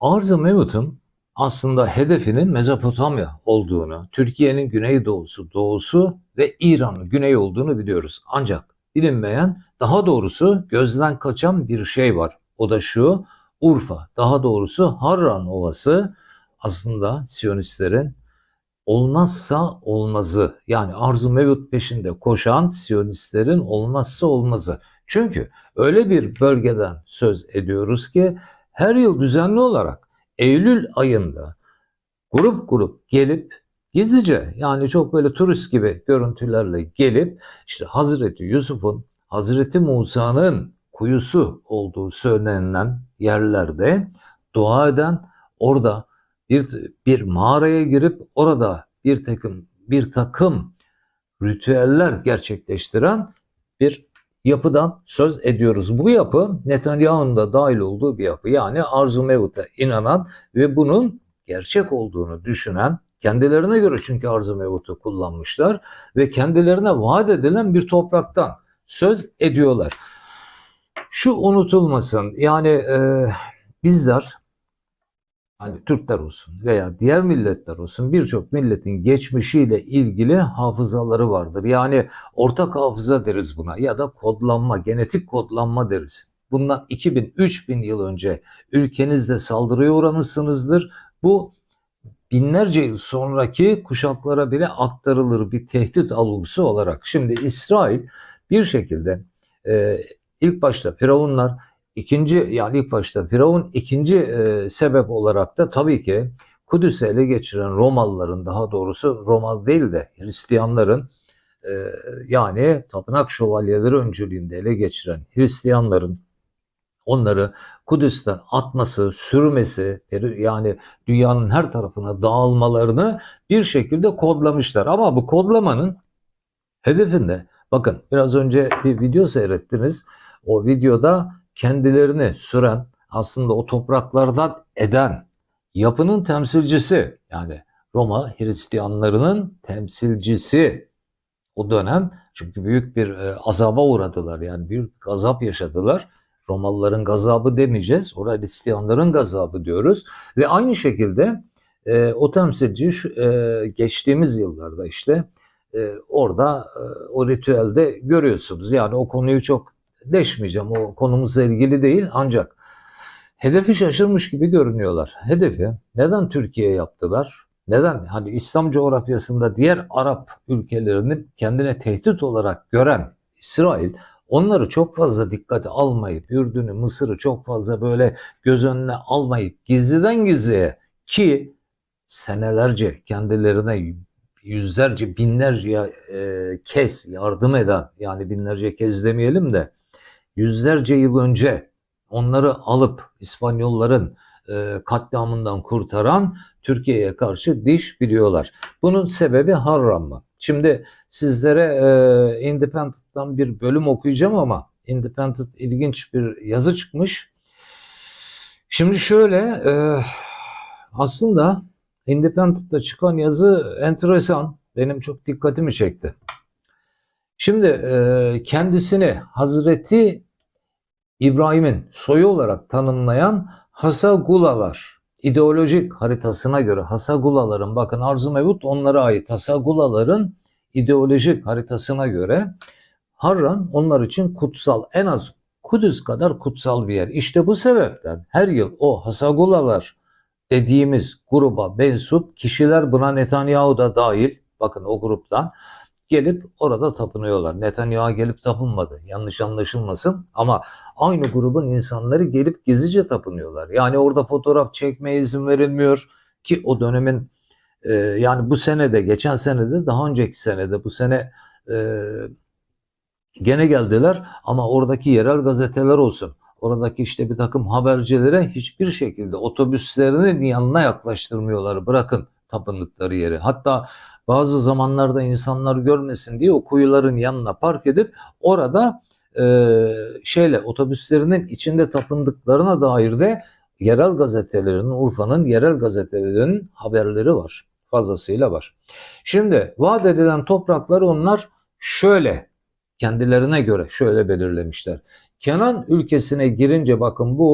Arz-ı Mevut'un aslında hedefinin Mezopotamya olduğunu, Türkiye'nin güneydoğusu, doğusu ve İran'ın güney olduğunu biliyoruz. Ancak bilinmeyen, daha doğrusu gözden kaçan bir şey var. O da şu, Urfa, daha doğrusu Harran Ovası aslında Siyonistlerin olmazsa olmazı. Yani arzu mevut peşinde koşan Siyonistlerin olmazsa olmazı. Çünkü öyle bir bölgeden söz ediyoruz ki her yıl düzenli olarak Eylül ayında grup grup gelip gizlice yani çok böyle turist gibi görüntülerle gelip işte Hazreti Yusuf'un Hazreti Musa'nın kuyusu olduğu söylenen yerlerde dua eden orada bir, bir mağaraya girip orada bir takım bir takım ritüeller gerçekleştiren bir yapıdan söz ediyoruz. Bu yapı Netanyahu'nun da dahil olduğu bir yapı. Yani arzu mevute inanan ve bunun gerçek olduğunu düşünen kendilerine göre çünkü arzu mevutu kullanmışlar ve kendilerine vaat edilen bir topraktan söz ediyorlar. Şu unutulmasın yani e, bizler hani Türkler olsun veya diğer milletler olsun birçok milletin geçmişiyle ilgili hafızaları vardır. Yani ortak hafıza deriz buna ya da kodlanma, genetik kodlanma deriz. Bundan 2000-3000 yıl önce ülkenizde saldırıya uğramışsınızdır. Bu binlerce yıl sonraki kuşaklara bile aktarılır bir tehdit algısı olarak. Şimdi İsrail bir şekilde e, ilk başta Firavunlar İkinci yani ilk başta Firavun ikinci e, sebep olarak da tabii ki Kudüs'ü ele geçiren Romalıların daha doğrusu Romalı değil de Hristiyanların e, yani tapınak şövalyeleri öncülüğünde ele geçiren Hristiyanların onları Kudüs'ten atması, sürmesi yani dünyanın her tarafına dağılmalarını bir şekilde kodlamışlar. Ama bu kodlamanın hedefinde bakın biraz önce bir video seyrettiniz. O videoda kendilerini süren aslında o topraklardan eden yapının temsilcisi yani Roma Hristiyanlarının temsilcisi o dönem çünkü büyük bir e, azaba uğradılar yani büyük gazap yaşadılar. Romalıların gazabı demeyeceğiz. Orada Hristiyanların gazabı diyoruz. Ve aynı şekilde e, o temsilci e, geçtiğimiz yıllarda işte e, orada e, o ritüelde görüyorsunuz. Yani o konuyu çok deşmeyeceğim. O konumuzla ilgili değil ancak hedefi şaşırmış gibi görünüyorlar. Hedefi neden Türkiye yaptılar? Neden? Hani İslam coğrafyasında diğer Arap ülkelerini kendine tehdit olarak gören İsrail onları çok fazla dikkate almayıp Ürdün'ü, Mısır'ı çok fazla böyle göz önüne almayıp gizliden gizliye ki senelerce kendilerine yüzlerce, binlerce e, kez yardım eden yani binlerce kez demeyelim de yüzlerce yıl önce onları alıp İspanyolların e, katliamından kurtaran Türkiye'ye karşı diş biliyorlar. Bunun sebebi Harran mı? Şimdi sizlere e, Independent'tan bir bölüm okuyacağım ama Independent ilginç bir yazı çıkmış. Şimdi şöyle e, aslında Independent'ta çıkan yazı enteresan. Benim çok dikkatimi çekti. Şimdi e, kendisini Hazreti İbrahim'in soyu olarak tanımlayan Hasagulalar ideolojik haritasına göre Hasagulaların bakın Arzu Mevut onlara ait Hasagulaların ideolojik haritasına göre Harran onlar için kutsal en az Kudüs kadar kutsal bir yer. İşte bu sebepten her yıl o Hasagulalar dediğimiz gruba mensup kişiler buna Netanyahu da dahil bakın o gruptan gelip orada tapınıyorlar. Netanyahu gelip tapınmadı. Yanlış anlaşılmasın ama aynı grubun insanları gelip gizlice tapınıyorlar. Yani orada fotoğraf çekmeye izin verilmiyor ki o dönemin e, yani bu senede, geçen senede, daha önceki senede bu sene e, gene geldiler ama oradaki yerel gazeteler olsun, oradaki işte bir takım habercilere hiçbir şekilde otobüslerini yanına yaklaştırmıyorlar. Bırakın tapındıkları yeri. Hatta bazı zamanlarda insanlar görmesin diye o kuyuların yanına park edip orada e, şeyle otobüslerinin içinde tapındıklarına dair de yerel gazetelerin, Urfa'nın yerel gazetelerinin haberleri var. Fazlasıyla var. Şimdi vaat edilen toprakları onlar şöyle kendilerine göre şöyle belirlemişler. Kenan ülkesine girince bakın bu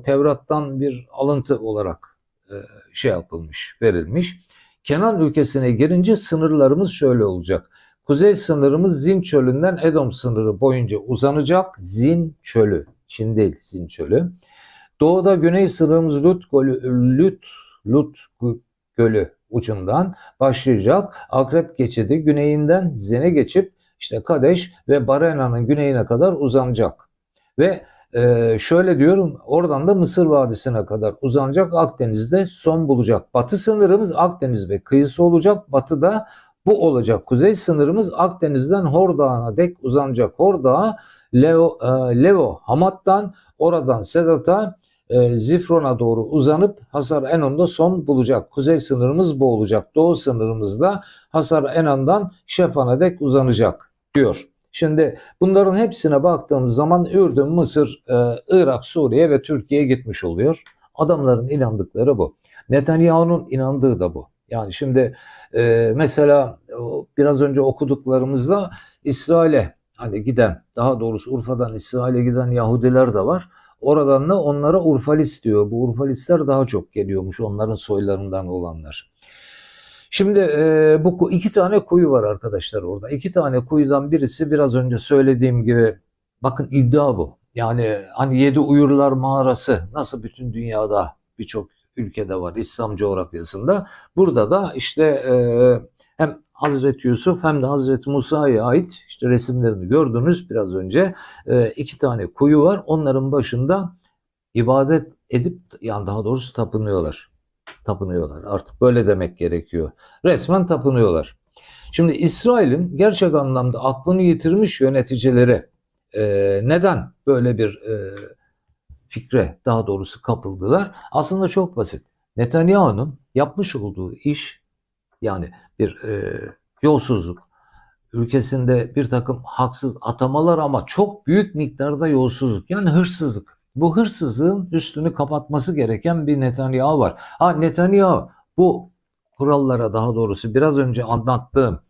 e, Tevrat'tan bir alıntı olarak e, şey yapılmış, verilmiş. Kenan ülkesine girince sınırlarımız şöyle olacak. Kuzey sınırımız Zin çölünden Edom sınırı boyunca uzanacak. Zin çölü, Çin değil Zin çölü. Doğuda güney sınırımız Lut Gölü, Lut, Lut Gölü ucundan başlayacak. Akrep geçidi güneyinden Zin'e geçip işte Kadeş ve Barena'nın güneyine kadar uzanacak. Ve e, şöyle diyorum oradan da Mısır Vadisi'ne kadar uzanacak Akdeniz'de son bulacak. Batı sınırımız Akdeniz ve kıyısı olacak. Batıda bu olacak. Kuzey sınırımız Akdeniz'den Hor Dağı'na dek uzanacak. Hor Dağı Leo, e, Levo Hamat'tan oradan Sedat'a e, Zifron'a doğru uzanıp Hasar Enon'da son bulacak. Kuzey sınırımız bu olacak. Doğu sınırımız da Hasar Enon'dan Şefan'a dek uzanacak diyor. Şimdi bunların hepsine baktığımız zaman Ürdün, Mısır, e, Irak, Suriye ve Türkiye gitmiş oluyor. Adamların inandıkları bu. Netanyahu'nun inandığı da bu. Yani şimdi e, mesela biraz önce okuduklarımızda İsrail'e hani giden, daha doğrusu Urfa'dan İsrail'e giden Yahudiler de var. Oradan da onlara Urfalis diyor. Bu Urfalisler daha çok geliyormuş onların soylarından olanlar. Şimdi e, bu iki tane kuyu var arkadaşlar orada. İki tane kuyudan birisi biraz önce söylediğim gibi bakın iddia bu. Yani hani yedi uyurlar mağarası nasıl bütün dünyada birçok ülkede var İslam coğrafyasında. Burada da işte e, hem Hazreti Yusuf hem de Hazreti Musa'ya ait işte resimlerini gördünüz biraz önce. E, iki tane kuyu var. Onların başında ibadet edip yani daha doğrusu tapınıyorlar. Tapınıyorlar. Artık böyle demek gerekiyor. Resmen tapınıyorlar. Şimdi İsrail'in gerçek anlamda aklını yitirmiş yöneticileri e, neden böyle bir e, fikre daha doğrusu kapıldılar? Aslında çok basit. Netanyahu'nun yapmış olduğu iş yani bir e, yolsuzluk, ülkesinde bir takım haksız atamalar ama çok büyük miktarda yolsuzluk yani hırsızlık. Bu hırsızlığın üstünü kapatması gereken bir Netanyahu var. Ha Netanyahu bu kurallara daha doğrusu biraz önce anlattığım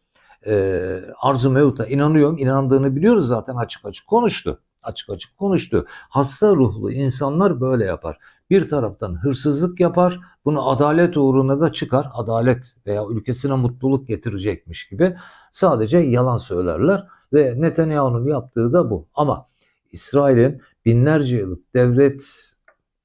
e, arzu mevta inanıyorum. inandığını biliyoruz zaten açık açık konuştu. Açık açık konuştu. Hasta ruhlu insanlar böyle yapar. Bir taraftan hırsızlık yapar, bunu adalet uğruna da çıkar. Adalet veya ülkesine mutluluk getirecekmiş gibi sadece yalan söylerler ve Netanyahu'nun yaptığı da bu. Ama İsrail'in binlerce yıllık devlet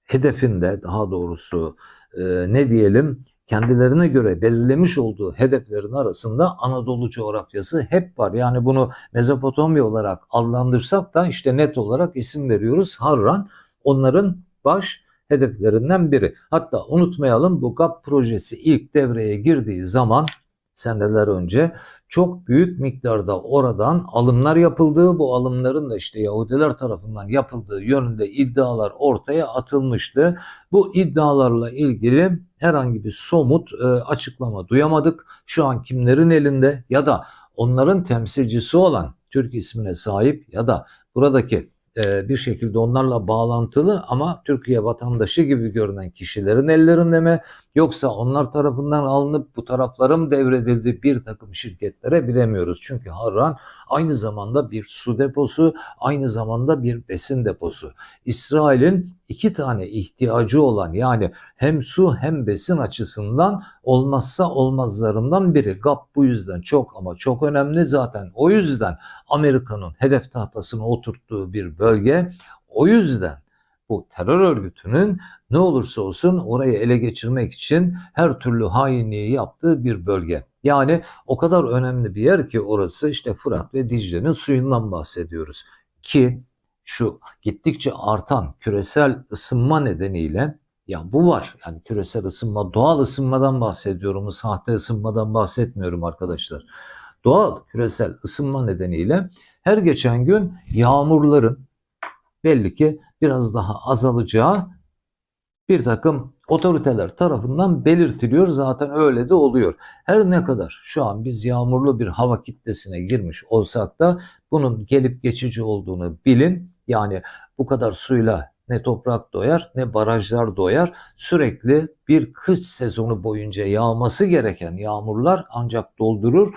hedefinde daha doğrusu e, ne diyelim kendilerine göre belirlemiş olduğu hedeflerin arasında Anadolu coğrafyası hep var. Yani bunu Mezopotamya olarak adlandırsak da işte net olarak isim veriyoruz. Harran onların baş hedeflerinden biri. Hatta unutmayalım bu GAP projesi ilk devreye girdiği zaman seneler önce çok büyük miktarda oradan alımlar yapıldığı, bu alımların da işte Yahudiler tarafından yapıldığı yönünde iddialar ortaya atılmıştı. Bu iddialarla ilgili herhangi bir somut e, açıklama duyamadık. Şu an kimlerin elinde ya da onların temsilcisi olan Türk ismine sahip ya da buradaki e, bir şekilde onlarla bağlantılı ama Türkiye vatandaşı gibi görünen kişilerin ellerinde mi yoksa onlar tarafından alınıp bu taraflara mı devredildi bir takım şirketlere bilemiyoruz. Çünkü Harran aynı zamanda bir su deposu, aynı zamanda bir besin deposu. İsrail'in iki tane ihtiyacı olan yani hem su hem besin açısından olmazsa olmazlarından biri. GAP bu yüzden çok ama çok önemli zaten. O yüzden Amerika'nın hedef tahtasına oturttuğu bir bölge. O yüzden bu terör örgütünün ne olursa olsun orayı ele geçirmek için her türlü hainliği yaptığı bir bölge. Yani o kadar önemli bir yer ki orası işte Fırat ve Dicle'nin suyundan bahsediyoruz. Ki şu gittikçe artan küresel ısınma nedeniyle ya bu var. Yani küresel ısınma, doğal ısınmadan bahsediyorum. Sahte ısınmadan bahsetmiyorum arkadaşlar. Doğal küresel ısınma nedeniyle her geçen gün yağmurların belli ki biraz daha azalacağı bir takım otoriteler tarafından belirtiliyor. Zaten öyle de oluyor. Her ne kadar şu an biz yağmurlu bir hava kitlesine girmiş olsak da bunun gelip geçici olduğunu bilin. Yani bu kadar suyla ne toprak doyar ne barajlar doyar. Sürekli bir kış sezonu boyunca yağması gereken yağmurlar ancak doldurur.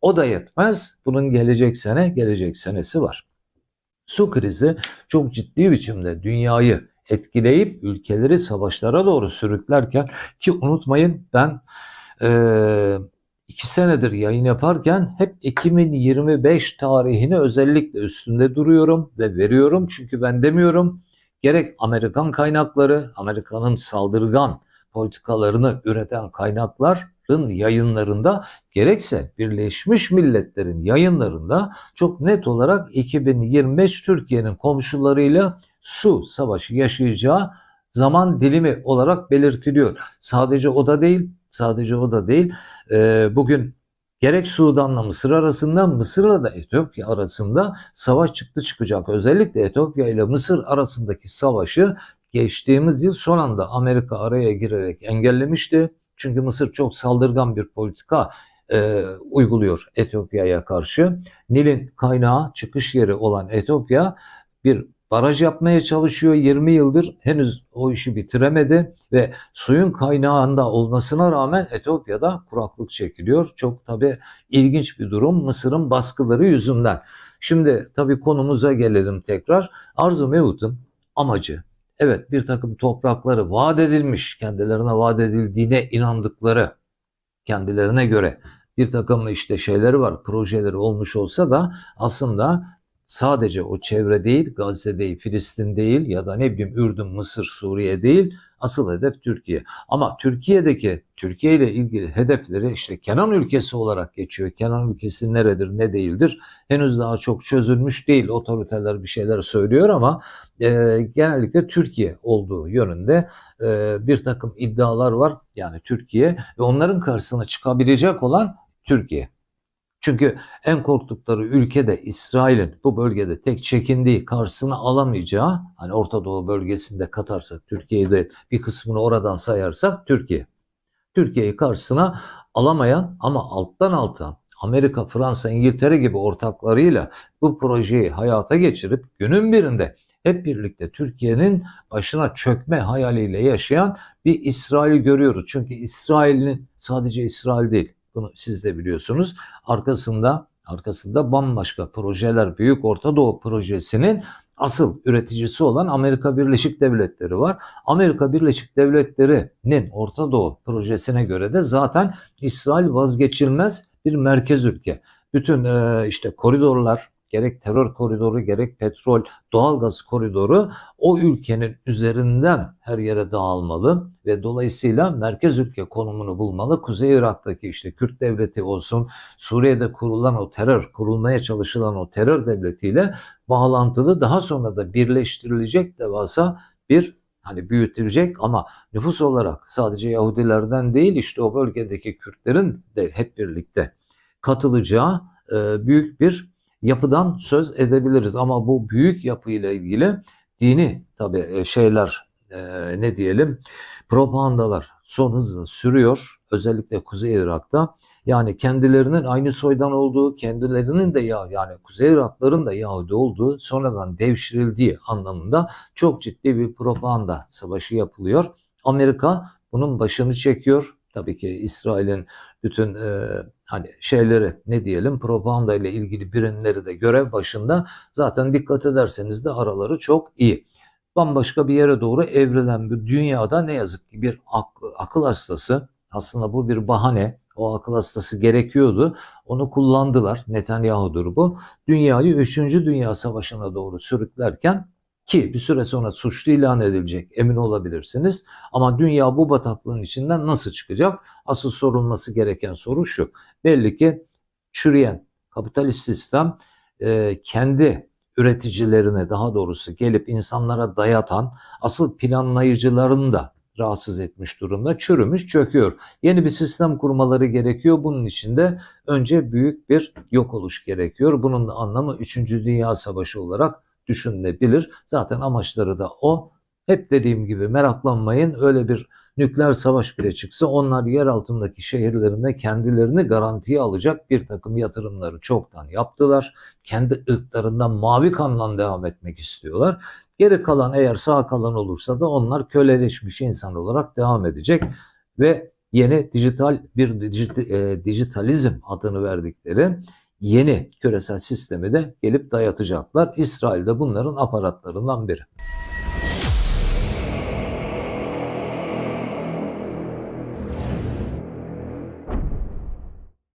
O da yetmez. Bunun gelecek sene, gelecek senesi var. Su krizi çok ciddi biçimde dünyayı etkileyip ülkeleri savaşlara doğru sürüklerken ki unutmayın ben ee, 2 senedir yayın yaparken hep Ekim'in 25 tarihini özellikle üstünde duruyorum ve veriyorum. Çünkü ben demiyorum gerek Amerikan kaynakları, Amerika'nın saldırgan politikalarını üreten kaynakların yayınlarında gerekse Birleşmiş Milletler'in yayınlarında çok net olarak 2025 Türkiye'nin komşularıyla su savaşı yaşayacağı zaman dilimi olarak belirtiliyor. Sadece o da değil, sadece o da değil. Ee, bugün gerek Sudan'la Mısır arasında, Mısır'la da Etiyopya arasında savaş çıktı çıkacak. Özellikle Etiyopya ile Mısır arasındaki savaşı geçtiğimiz yıl son anda Amerika araya girerek engellemişti. Çünkü Mısır çok saldırgan bir politika e, uyguluyor Etiyopya'ya karşı. Nil'in kaynağı, çıkış yeri olan Etiyopya bir baraj yapmaya çalışıyor 20 yıldır henüz o işi bitiremedi ve suyun kaynağında olmasına rağmen Etiyopya'da kuraklık çekiliyor. Çok tabi ilginç bir durum Mısır'ın baskıları yüzünden. Şimdi tabi konumuza gelelim tekrar. Arzu Mevut'un amacı evet bir takım toprakları vaat edilmiş kendilerine vaat edildiğine inandıkları kendilerine göre bir takım işte şeyleri var projeleri olmuş olsa da aslında sadece o çevre değil, Gazze değil, Filistin değil ya da ne bileyim Ürdün, Mısır, Suriye değil. Asıl hedef Türkiye. Ama Türkiye'deki Türkiye ile ilgili hedefleri işte Kenan ülkesi olarak geçiyor. Kenan ülkesi neredir, ne değildir? Henüz daha çok çözülmüş değil. Otoriteler bir şeyler söylüyor ama e, genellikle Türkiye olduğu yönünde e, bir takım iddialar var. Yani Türkiye ve onların karşısına çıkabilecek olan Türkiye. Çünkü en korktukları ülkede İsrail'in bu bölgede tek çekindiği karşısına alamayacağı hani Orta Doğu bölgesinde katarsak Türkiye'de bir kısmını oradan sayarsak Türkiye. Türkiye'yi karşısına alamayan ama alttan alta Amerika, Fransa, İngiltere gibi ortaklarıyla bu projeyi hayata geçirip günün birinde hep birlikte Türkiye'nin başına çökme hayaliyle yaşayan bir İsrail'i görüyoruz. Çünkü İsrail'in sadece İsrail değil bunu siz de biliyorsunuz. Arkasında arkasında bambaşka projeler, Büyük Orta Doğu projesinin asıl üreticisi olan Amerika Birleşik Devletleri var. Amerika Birleşik Devletleri'nin Orta Doğu projesine göre de zaten İsrail vazgeçilmez bir merkez ülke. Bütün işte koridorlar, gerek terör koridoru gerek petrol, doğalgaz koridoru o ülkenin üzerinden her yere dağılmalı ve dolayısıyla merkez ülke konumunu bulmalı. Kuzey Irak'taki işte Kürt devleti olsun, Suriye'de kurulan o terör, kurulmaya çalışılan o terör devletiyle bağlantılı daha sonra da birleştirilecek devasa bir hani büyütülecek ama nüfus olarak sadece Yahudilerden değil işte o bölgedeki Kürtlerin de hep birlikte katılacağı büyük bir yapıdan söz edebiliriz. Ama bu büyük yapıyla ilgili dini tabi e, şeyler e, ne diyelim propagandalar son hızla sürüyor. Özellikle Kuzey Irak'ta. Yani kendilerinin aynı soydan olduğu, kendilerinin de ya yani Kuzey Irakların da Yahudi olduğu sonradan devşirildiği anlamında çok ciddi bir propaganda savaşı yapılıyor. Amerika bunun başını çekiyor. Tabii ki İsrail'in bütün e, hani şeyleri ne diyelim propaganda ile ilgili birimleri de görev başında zaten dikkat ederseniz de araları çok iyi. Bambaşka bir yere doğru evrilen bir dünyada ne yazık ki bir akıl, akıl hastası aslında bu bir bahane o akıl hastası gerekiyordu. Onu kullandılar. Netanyahu'dur bu. Dünyayı 3. Dünya Savaşı'na doğru sürüklerken ki bir süre sonra suçlu ilan edilecek emin olabilirsiniz. Ama dünya bu bataklığın içinden nasıl çıkacak? Asıl sorulması gereken soru şu. Belli ki çürüyen kapitalist sistem e, kendi üreticilerine daha doğrusu gelip insanlara dayatan asıl planlayıcılarını da rahatsız etmiş durumda. Çürümüş, çöküyor. Yeni bir sistem kurmaları gerekiyor. Bunun için de önce büyük bir yok oluş gerekiyor. Bunun da anlamı 3. Dünya Savaşı olarak düşünülebilir. Zaten amaçları da o. Hep dediğim gibi meraklanmayın. Öyle bir nükleer savaş bile çıksa onlar yer altındaki şehirlerinde kendilerini garantiye alacak bir takım yatırımları çoktan yaptılar. Kendi ırklarından mavi kanla devam etmek istiyorlar. Geri kalan eğer sağ kalan olursa da onlar köleleşmiş insan olarak devam edecek ve yeni dijital bir e, dijitalizm adını verdikleri yeni küresel sistemi de gelip dayatacaklar. İsrail de bunların aparatlarından biri.